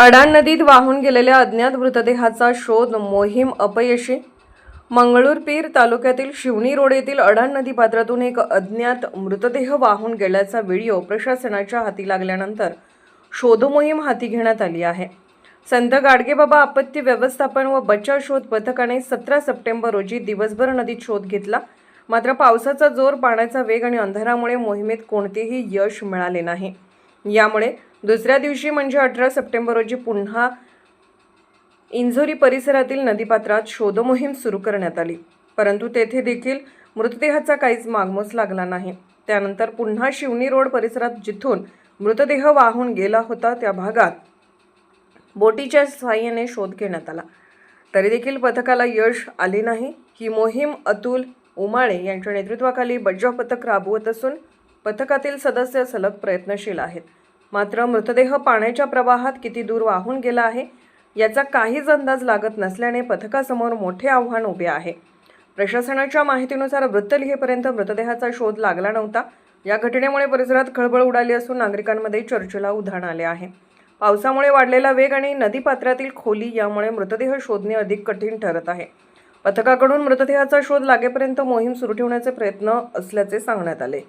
अडाण नदीत वाहून गेलेल्या अज्ञात मृतदेहाचा शोध मोहीम अपयशी. मंगळूरपीर तालुक्यातील शिवणी रोड येथील अडाण नदी पात्रातून एक अज्ञात मृतदेह वाहून गेल्याचा व्हिडिओ प्रशासनाच्या हाती लागल्यानंतर शोधमोहीम हाती घेण्यात आली आहे. संत गाडगेबाबा आपत्ती व्यवस्थापन व बचाव शोध पथकाने सतरा सप्टेंबर रोजी दिवसभर नदीत शोध घेतला. मात्र पावसाचा जोर पाण्याचा वेग आणि अंधारामुळे मोहिमेत कोणतेही यश मिळाले नाही. यामुळे दुसऱ्या दिवशी म्हणजे अठरा सप्टेंबर रोजी पुन्हा इंझोरी परिसरातील नदीपात्रात शोधमोहीम सुरू करण्यात आली. परंतु तेथे देखील मृतदेहाचा काहीच मागमूस लागला नाही. त्यानंतर पुन्हा शिवनी रोड परिसरात जिथून मृतदेह वाहून गेला होता त्या भागात बोटीच्या सहाय्याने शोध घेण्यात आला. तरी देखील पथकाला यश आले नाही. ही मोहीम अतुल उमाळे यांच्या नेतृत्वाखाली बचाव पथक राबवत असून पथकातील सदस्य सलग प्रयत्नशील आहेत. मात्र मृतदेह पाण्याच्या प्रवाहात किती दूर वाहून गेला आहे याचा काहीच अंदाज लागत नसल्याने पथकासमोर मोठे आव्हान उभे आहे. प्रशासनाच्या माहितीनुसार वृत्त लिहेपर्यंत मृतदेहाचा शोध लागला नव्हता. या घटनेमुळे परिसरात खळबळ उडाली असून नागरिकांमध्ये चर्चेला उधाण आले आहे. पावसामुळे वाढलेला वेग आणि नदीपात्रातील खोली यामुळे मृतदेह शोधणे अधिक कठीण ठरत आहे. पथकाकडून मृतदेहाचा शोध लागेपर्यंत मोहीम सुरू ठेवण्याचे प्रयत्न असल्याचे सांगण्यात आले.